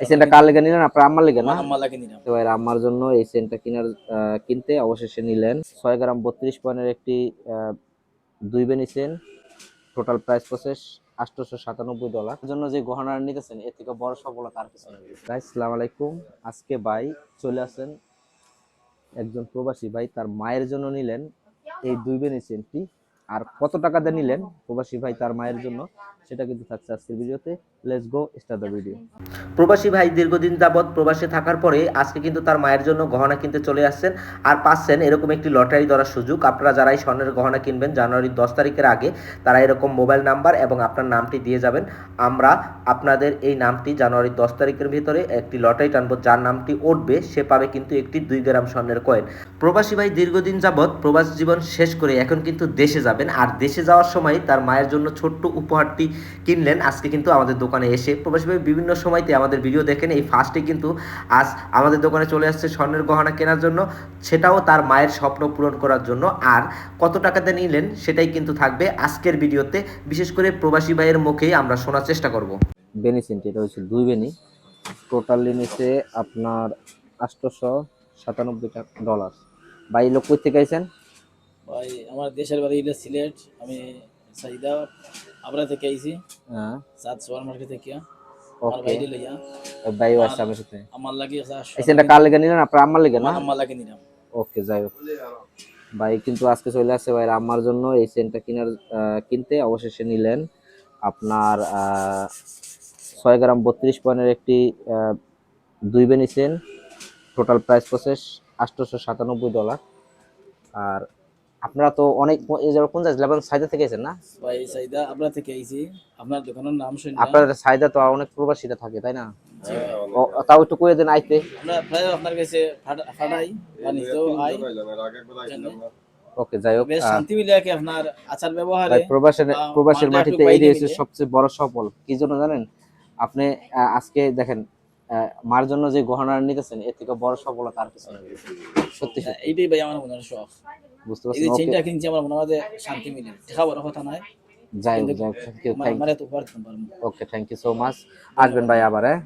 এই সেন্টটা কার লেগে নিলেন? আপনার আম্মার লেগে না? আম্মা লাগে নিলাম। তো আম্মার জন্য এই সেন্টটা কেনার কিনতে অবশেষে নিলেন। ছয় গ্রাম বত্রিশ পয়েন্টের একটি দুই বেনি সেন টোটাল প্রাইস প্রসেস আটশোশো সাতানব্বই ডলার জন্য যে গহনা নিতেছেন এর থেকে বড় সফলতা আর কিছু নেই। সালাম আলাইকুম। আজকে ভাই চলে আসেন একজন প্রবাসী ভাই তার মায়ের জন্য নিলেন এই দুই বেনি সেন্টটি আর কত টাকা দিয়ে নিলেন প্রবাসী ভাই তার মায়ের জন্য, সেটা কিন্তু থাকছে আজকের ভিডিওতে। Let's go start the video প্রবাসী ভাই দীর্ঘদিন যাবৎ প্রবাসে থাকার পরে আজকে কিন্তু তার মায়ের জন্য গহনা কিনতে চলে আসছেন আর পাচ্ছেন এরকম একটি লটারি ধরার সুযোগ। আপনারা যারা স্বর্ণের গহনা কিনবেন, জানুয়ারির দশ তারিখের আগে তারা এরকম মোবাইল নাম্বার এবং আপনার নামটি দিয়ে যাবেন। আমরা আপনাদের এই নামটি জানুয়ারির দশ তারিখের ভিতরে একটি লটারি টানব, যার নামটি উঠবে, সে পাবে কিন্তু একটি দুই গ্রাম স্বর্ণের কয়েন প্রবাসী ভাই দীর্ঘদিন যাবৎ প্রবাস জীবন শেষ করে এখন কিন্তু দেশে যাবেন আর দেশে যাওয়ার সময় তার মায়ের জন্য ছোট্ট উপহারটি কিনলেন। আজকে কিন্তু আমাদের দোকানে এসে প্রবাসী ভাই বিভিন্ন সময়তে আমাদের ভিডিও দেখেন। এই ফার্স্টে কিন্তু আজ আমাদের দোকানে চলে আসছে স্বর্ণের গহনা কেনার জন্য। সেটাও তার মায়ের স্বপ্ন পূরণ করার জন্য। আর কত টাকাতে নিলেন সেটাই কিন্তু থাকবে আজকের ভিডিওতে। বিশেষ করে প্রবাসী ভাইয়ের মুখেই আমরা শোনার চেষ্টা করব। বেনি সেন্টি, এটা হচ্ছে দুই বেনি টোটালি নিচে আপনার আটশোশো সাতানব্বই টাকা ডলার ভাই লোক কই থেকে আইছেন? ভাই আমার দেশের বাড়ি হইল সিলেট। আমি সাইদা আবরা থেকে আইছি। হ্যাঁ। সাত সুপার মার্কেট থেকে। আমার ওকে ভাই লইয়া ভাইও আসছে আমার সাথে? আমার লাগে এই সেন্টটা কার লেগে নিলেন? আপনার আম্মার লেগে না? আম্মা লাগে নিলাম। ওকে যাই হোক। ভাই কিন্তু আজকে চলে আসছে ভাই আম্মার জন্য এই সেন্টটা কেনার কিনতে। অবশেষে নিলেন আপনার ছয় গ্রাম বত্রিশ পয়েন্টের একটি দুই বেনি সেন টোটাল প্রাইস প্রসেস আটশোশো সাতানব্বই ডলার আর আপনারা তো অনেক এই যে কোন জায়গা লেবানন সাইডা থেকে এসেছেন না? ভাই সাইদা আবরা থেকে আইছি। আপনার দোকানের নাম শুনি আপনাদের সাইডা তো অনেক প্রবাসীরা থাকে তাই না? তাও একটু কয়ে দেন আইতে। আমরা প্রায় আপনার কাছে ফাটাই বা নিজেও আই। ওকে যাই হোক বেশ শান্তি মিলিয়ে কি আপনার আচার ব্যবহারে। ভাই প্রবাসের প্রবাসের মাটিতে এটাই হচ্ছে সবচেয়ে বড় সফল। কি জন্য জানেন? আপনি আজকে দেখেন মার জন্য যে গহনা নিতেছেন এর থেকে বড় সফলতা আর কিছু নেই। সত্যি সত্যি। এইটাই ভাই আমার মনে হয় শখ। বুঝতে এই যে কিন্তু চেনটা কিনছি আমার মনে হয় শান্তি মিলে। দেখা বড় কথা নয়। যাই যাই thank you okay thank you so much আসবেন ভাই আবার হ্যাঁ?